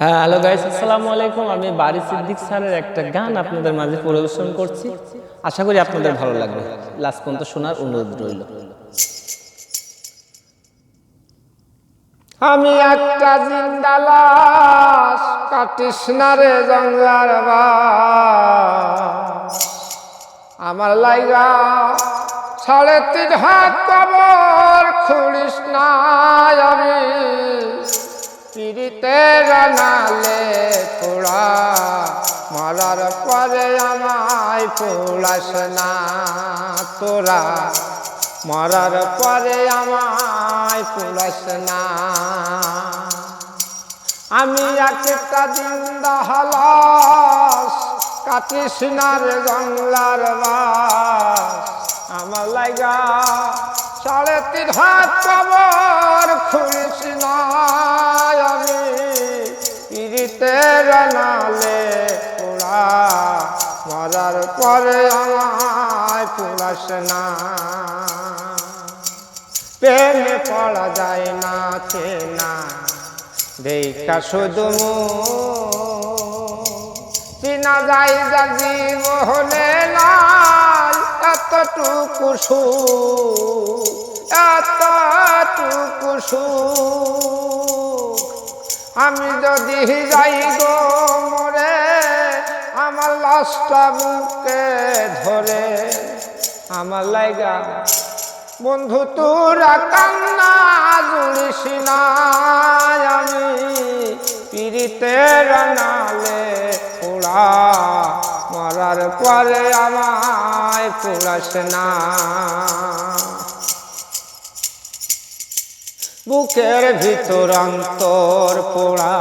হ্যাঁ hello guys আসসালামু আলাইকুম। আমি বারি সিদ্দিক স্যারের একটা গান আপনাদের মাঝে পরিবেশন করছি। আশা করি আপনাদের ভালো লাগবে। লাস্ট পর্যন্ত শোনার অনুরোধ রইল। আমি একটা জিন্দা লাশ, কাটিস না রে জঙ্গলার। আমার লাইগা সাড়ে তিন হাত কবর খুলিস না আমি। পিড়িতে রানালে পোড়া মরার পরে আমায় পোড়াস না তোরা, মরার পরে আমায় পুরাস না। আমি একটা দিন দাহলাস, কাটিস না রে জঙ্গলার বাস। আমার লাইগা সাড়ে তিন হাত কবর খুলিস না। রানালে পোড়া, মরার পরে আমায় পুরাস না। প্রেমে পড়া যায় না, চেনা, দেখা শুধু চিনা যায় যা জীবনে নাই, এতটুকু সুখ এতটুকু সুখ। আমি যদি যাই গো মরে, আমার লাশটা বুকে ধরে, আমার লাইগা। বন্ধু, তোরা কান্না জুড়িস না, আমি পিড়িতে রানালে পোড়া, মরার পরে আমায় পোড়াস না। বুকের ভিতর অন্তর পোড়া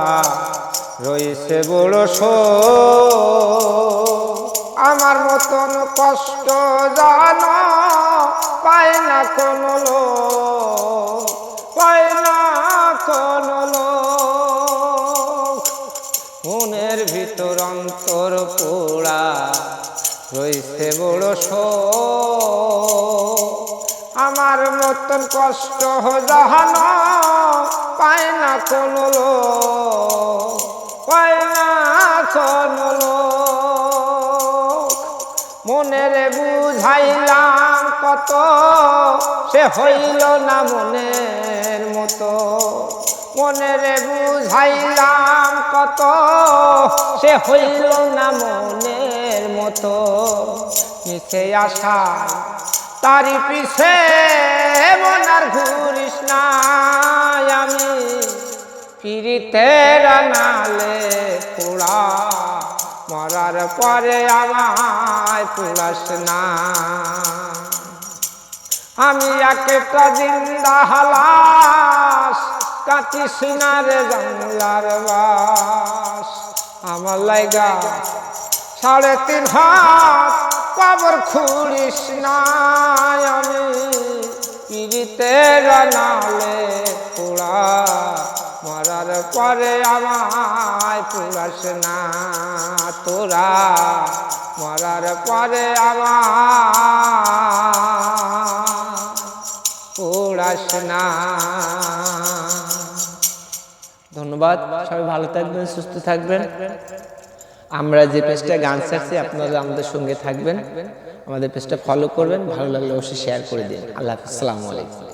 রয়েছে বড় আমার মতন কষ্ট জানো, পায় না কোনো পায় না মনের ভিতর অন্তর পোড়া রয়েছে বড় শো আমার মতন কষ্ট জাহানো পায় না কোনো লোক, পায় না কোনো মনের বুঝাইলাম কত, সে হইল না মনের মতো। মনের বুঝাইলাম কত, সে হইল না মনের মতো। মিশে আশায় তারি পিছে মনার ঘুরিস না আমি। পিড়িতে রানালে পোড়া, মরার পরে আমায় পুরাস না। আমি একটা জিন্দা হালাস, কাটিস না রে জঙ্গলার বাস। আমার লাইগা সাড়ে তিন হাত কবর খুলিস না আমি। পিড়িতে পোড়া, মরার পরে আমায় পুরাস না তোরা। মরার পরে আমায় পুরাস না। ধন্যবাদ, সবাই ভালো থাকবেন, সুস্থ থাকবেন। আমরা যে পেজটা গান ছাড়ছি, আপনারা আমাদের সঙ্গে থাকবেন। আমাদের পেজটা ফলো করবেন, ভালো লাগলে অবশ্যই শেয়ার করে দিন। আল্লাহ আসসালামু আলাইকুম।